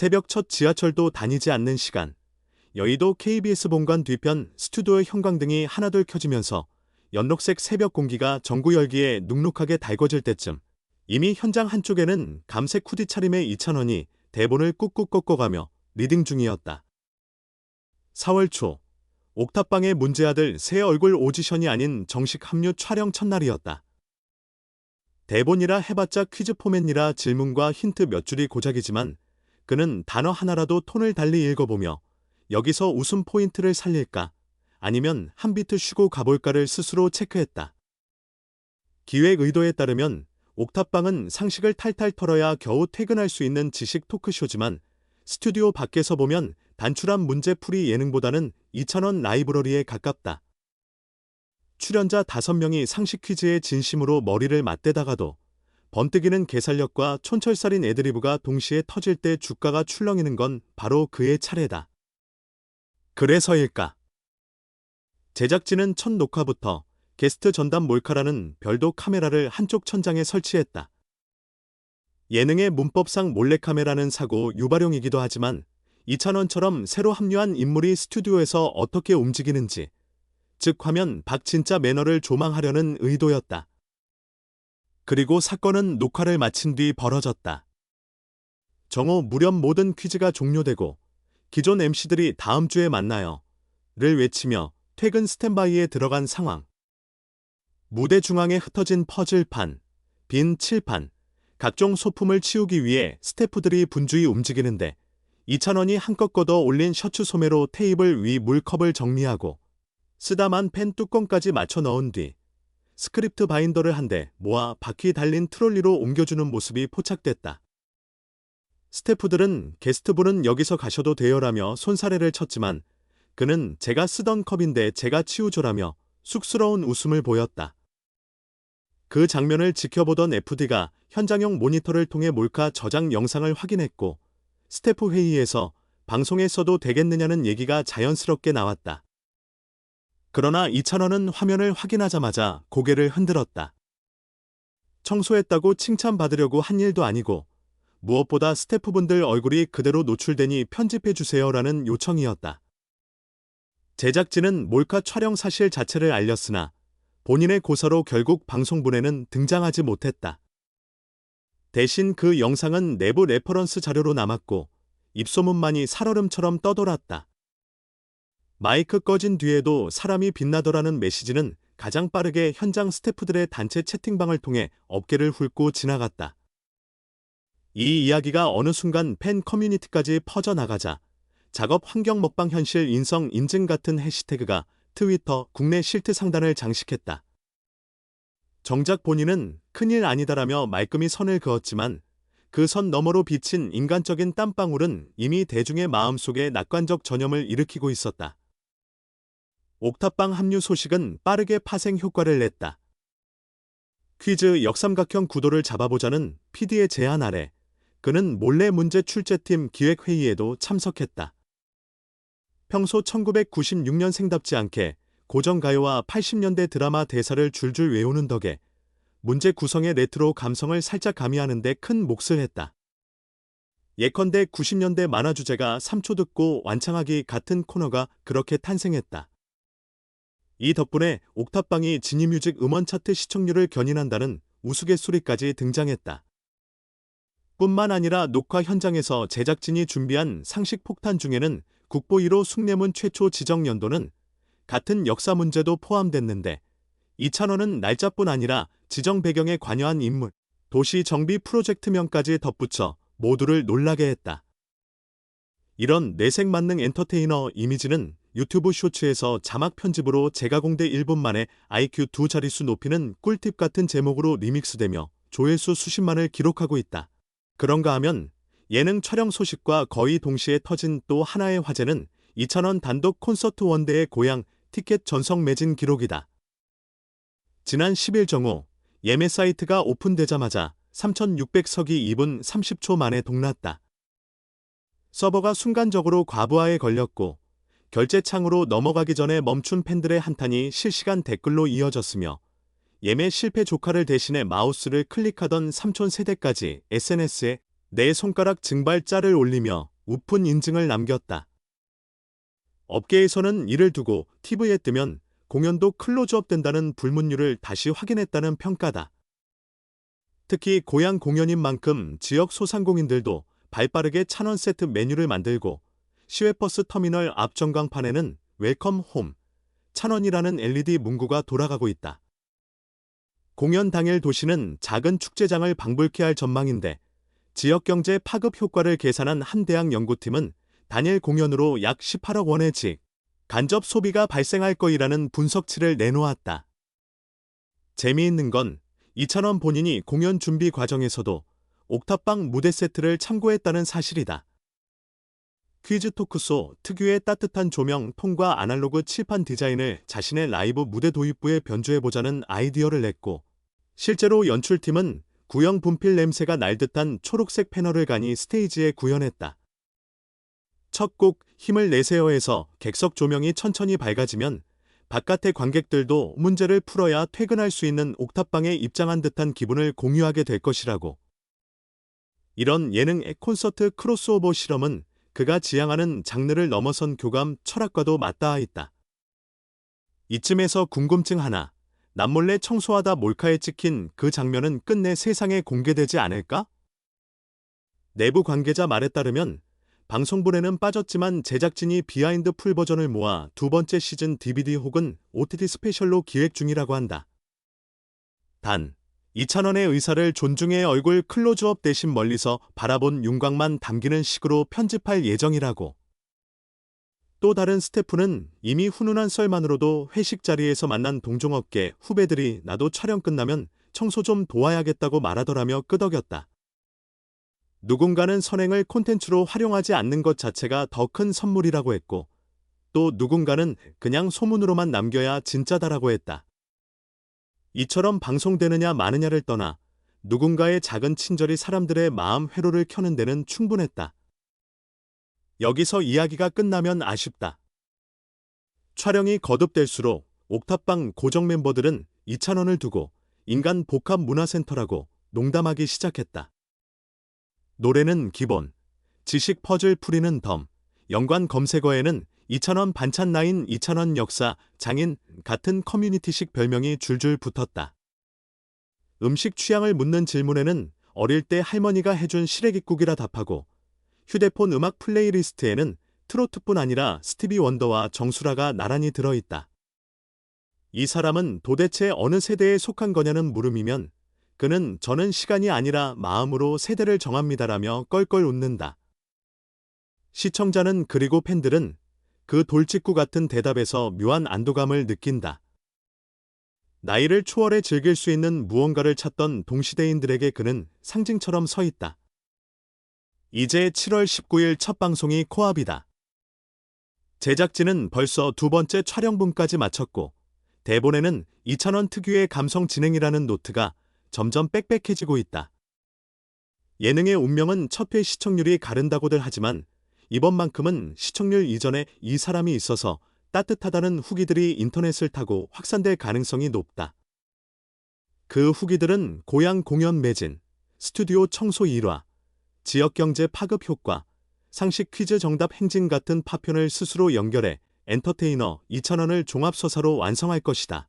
새벽 첫 지하철도 다니지 않는 시간. 여의도 KBS 본관 뒤편 스튜디오의 형광등이 하나둘 켜지면서 연록색 새벽 공기가 전구 열기에 눅눅하게 달궈질 때쯤 이미 현장 한쪽에는 감색 후디 차림의 이찬원이 대본을 꾹꾹 꺾어가며 리딩 중이었다. 4월 초 옥탑방의 문제아들 새 얼굴 오디션이 아닌 정식 합류 촬영 첫날이었다. 대본이라 해봤자 퀴즈 포맷이라 질문과 힌트 몇 줄이 고작이지만 그는 단어 하나라도 톤을 달리 읽어보며 여기서 웃음 포인트를 살릴까 아니면 한 비트 쉬고 가볼까를 스스로 체크했다. 기획 의도에 따르면 옥탑방은 상식을 탈탈 털어야 겨우 퇴근할 수 있는 지식 토크쇼지만 스튜디오 밖에서 보면 단출한 문제풀이 예능보다는 2,000원 라이브러리에 가깝다. 출연자 5명이 상식 퀴즈에 진심으로 머리를 맞대다가도 번뜩이는 개살력과 촌철살인 애드리브가 동시에 터질 때 주가가 출렁이는 건 바로 그의 차례다. 그래서일까? 제작진은 첫 녹화부터 게스트 전담 몰카라는 별도 카메라를 한쪽 천장에 설치했다. 예능의 문법상 몰래카메라는 사고 유발용이기도 하지만 이찬원처럼 새로 합류한 인물이 스튜디오에서 어떻게 움직이는지, 즉 화면 밖 진짜 매너를 조망하려는 의도였다. 그리고 사건은 녹화를 마친 뒤 벌어졌다. 정오 무렵 모든 퀴즈가 종료되고 기존 MC들이 다음 주에 만나요. 를 외치며 퇴근 스탠바이에 들어간 상황. 무대 중앙에 흩어진 퍼즐판, 빈 칠판, 각종 소품을 치우기 위해 스태프들이 분주히 움직이는데 이찬원이 한껏 걷어 올린 셔츠 소매로 테이블 위 물컵을 정리하고 쓰다만 펜 뚜껑까지 맞춰 넣은 뒤 스크립트 바인더를 한 대 모아 바퀴 달린 트롤리로 옮겨주는 모습이 포착됐다. 스태프들은 게스트분은 여기서 가셔도 돼요라며 손사래를 쳤지만 그는 제가 쓰던 컵인데 제가 치우죠라며 쑥스러운 웃음을 보였다. 그 장면을 지켜보던 FD가 현장용 모니터를 통해 몰카 저장 영상을 확인했고 스태프 회의에서 방송에 써도 되겠느냐는 얘기가 자연스럽게 나왔다. 그러나 이찬원은 화면을 확인하자마자 고개를 흔들었다. 청소했다고 칭찬받으려고 한 일도 아니고 무엇보다 스태프분들 얼굴이 그대로 노출되니 편집해주세요라는 요청이었다. 제작진은 몰카 촬영 사실 자체를 알렸으나 본인의 고사로 결국 방송분에는 등장하지 못했다. 대신 그 영상은 내부 레퍼런스 자료로 남았고 입소문만이 살얼음처럼 떠돌았다. 마이크 꺼진 뒤에도 사람이 빛나더라는 메시지는 가장 빠르게 현장 스태프들의 단체 채팅방을 통해 어깨를 훑고 지나갔다. 이 이야기가 어느 순간 팬 커뮤니티까지 퍼져나가자 작업 환경 먹방 현실 인성 인증 같은 해시태그가 트위터 국내 실트 상단을 장식했다. 정작 본인은 큰일 아니다라며 말끔히 선을 그었지만 그 선 너머로 비친 인간적인 땀방울은 이미 대중의 마음속에 낙관적 전염을 일으키고 있었다. 옥탑방 합류 소식은 빠르게 파생 효과를 냈다. 퀴즈 역삼각형 구도를 잡아보자는 PD의 제안 아래 그는 몰래 문제 출제팀 기획회의에도 참석했다. 평소 1996년생답지 않게 고정가요와 80년대 드라마 대사를 줄줄 외우는 덕에 문제 구성의 레트로 감성을 살짝 가미하는데 큰 몫을 했다. 예컨대 90년대 만화 주제가 3초 듣고 완창하기 같은 코너가 그렇게 탄생했다. 이 덕분에 옥탑방이 지니뮤직 음원 차트 시청률을 견인한다는 우스갯소리까지 등장했다. 뿐만 아니라 녹화 현장에서 제작진이 준비한 상식 폭탄 중에는 국보 1호 숭례문 최초 지정 연도는 같은 역사 문제도 포함됐는데 이찬원은 날짜뿐 아니라 지정 배경에 관여한 인물, 도시 정비 프로젝트명까지 덧붙여 모두를 놀라게 했다. 이런 내색 만능 엔터테이너 이미지는 유튜브 쇼츠에서 자막 편집으로 재가공대 1분 만에 IQ 두 자릿수 높이는 꿀팁 같은 제목으로 리믹스되며 조회수 수십만을 기록하고 있다. 그런가 하면 예능 촬영 소식과 거의 동시에 터진 또 하나의 화제는 이찬원 단독 콘서트 원대의 고향 티켓 전성 매진 기록이다. 지난 10일 정오 예매 사이트가 오픈되자마자 3,600석이 2분 30초 만에 동났다. 서버가 순간적으로 과부하에 걸렸고 결제 창으로 넘어가기 전에 멈춘 팬들의 한탄이 실시간 댓글로 이어졌으며 예매 실패 조카를 대신해 마우스를 클릭하던 삼촌 세대까지 SNS에 네 손가락 증발자를 올리며 우픈 인증을 남겼다. 업계에서는 이를 두고 TV에 뜨면 공연도 클로즈업 된다는 불문율을 다시 확인했다는 평가다. 특히 고향 공연인 만큼 지역 소상공인들도 발빠르게 찬원 세트 메뉴를 만들고 시외버스 터미널 앞 전광판에는 웰컴 홈, 찬원이라는 LED 문구가 돌아가고 있다. 공연 당일 도시는 작은 축제장을 방불케 할 전망인데 지역 경제 파급 효과를 계산한 한 대학 연구팀은 단일 공연으로 약 18억 원의 직, 간접 소비가 발생할 거이라는 분석치를 내놓았다. 재미있는 건 이찬원 본인이 공연 준비 과정에서도 옥탑방 무대 세트를 참고했다는 사실이다. 퀴즈 토크쇼 특유의 따뜻한 조명, 톤과 아날로그 칠판 디자인을 자신의 라이브 무대 도입부에 변주해보자는 아이디어를 냈고, 실제로 연출팀은 구형 분필 냄새가 날 듯한 초록색 패널을 가니 스테이지에 구현했다. 첫 곡 힘을 내세요에서 객석 조명이 천천히 밝아지면 바깥의 관객들도 문제를 풀어야 퇴근할 수 있는 옥탑방에 입장한 듯한 기분을 공유하게 될 것이라고. 이런 예능 콘서트 크로스오버 실험은 그가 지향하는 장르를 넘어선 교감 철학과도 맞닿아 있다. 이쯤에서 궁금증 하나. 남몰래 청소하다 몰카에 찍힌 그 장면은 끝내 세상에 공개되지 않을까? 내부 관계자 말에 따르면 방송분에는 빠졌지만 제작진이 비하인드 풀 버전을 모아 두 번째 시즌 DVD 혹은 OTT 스페셜로 기획 중이라고 한다. 단, 이찬원의 의사를 존중해 얼굴 클로즈업 대신 멀리서 바라본 윤곽만 담기는 식으로 편집할 예정이라고. 또 다른 스태프는 이미 훈훈한 썰만으로도 회식 자리에서 만난 동종업계 후배들이 나도 촬영 끝나면 청소 좀 도와야겠다고 말하더라며 끄덕였다. 누군가는 선행을 콘텐츠로 활용하지 않는 것 자체가 더 큰 선물이라고 했고, 또 누군가는 그냥 소문으로만 남겨야 진짜다라고 했다. 이처럼 방송되느냐 마느냐를 떠나 누군가의 작은 친절이 사람들의 마음 회로를 켜는 데는 충분했다. 여기서 이야기가 끝나면 아쉽다. 촬영이 거듭될수록 옥탑방 고정 멤버들은 이찬원을 두고 인간 복합 문화센터라고 농담하기 시작했다. 노래는 기본, 지식 퍼즐 풀이는 덤, 연관 검색어에는 이찬원 반찬 나인 이찬원 역사, 장인 같은 커뮤니티식 별명이 줄줄 붙었다. 음식 취향을 묻는 질문에는 어릴 때 할머니가 해준 시래기국이라 답하고 휴대폰 음악 플레이리스트에는 트로트뿐 아니라 스티비 원더와 정수라가 나란히 들어있다. 이 사람은 도대체 어느 세대에 속한 거냐는 물음이면 그는 저는 시간이 아니라 마음으로 세대를 정합니다라며 껄껄 웃는다. 시청자는 그리고 팬들은 그 돌직구 같은 대답에서 묘한 안도감을 느낀다. 나이를 초월해 즐길 수 있는 무언가를 찾던 동시대인들에게 그는 상징처럼 서 있다. 이제 7월 19일 첫 방송이 코앞이다. 제작진은 벌써 두 번째 촬영분까지 마쳤고 대본에는 이찬원 특유의 감성 진행이라는 노트가 점점 빽빽해지고 있다. 예능의 운명은 첫 회 시청률이 가른다고들 하지만 이번만큼은 시청률 이전에 이 사람이 있어서 따뜻하다는 후기들이 인터넷을 타고 확산될 가능성이 높다. 그 후기들은 고향 공연 매진, 스튜디오 청소 일화, 지역경제 파급 효과, 상식 퀴즈 정답 행진 같은 파편을 스스로 연결해 엔터테이너 2,000원을 종합서사로 완성할 것이다.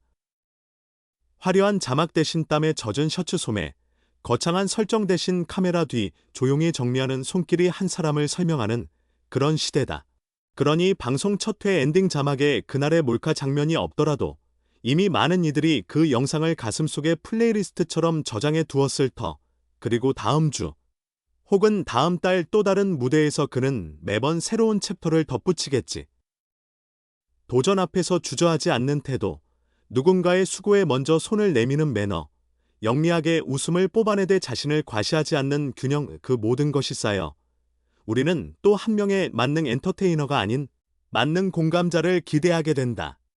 화려한 자막 대신 땀에 젖은 셔츠 소매, 거창한 설정 대신 카메라 뒤 조용히 정리하는 손길이 한 사람을 설명하는 그런 시대다. 그러니 방송 첫 회 엔딩 자막에 그날의 몰카 장면이 없더라도 이미 많은 이들이 그 영상을 가슴속에 플레이리스트처럼 저장해 두었을 터. 그리고 다음 주, 혹은 다음 달 또 다른 무대에서 그는 매번 새로운 챕터를 덧붙이겠지. 도전 앞에서 주저하지 않는 태도, 누군가의 수고에 먼저 손을 내미는 매너, 영리하게 웃음을 뽑아내되 자신을 과시하지 않는 균형 그 모든 것이 쌓여 우리는 또 한 명의 만능 엔터테이너가 아닌 만능 공감자를 기대하게 된다.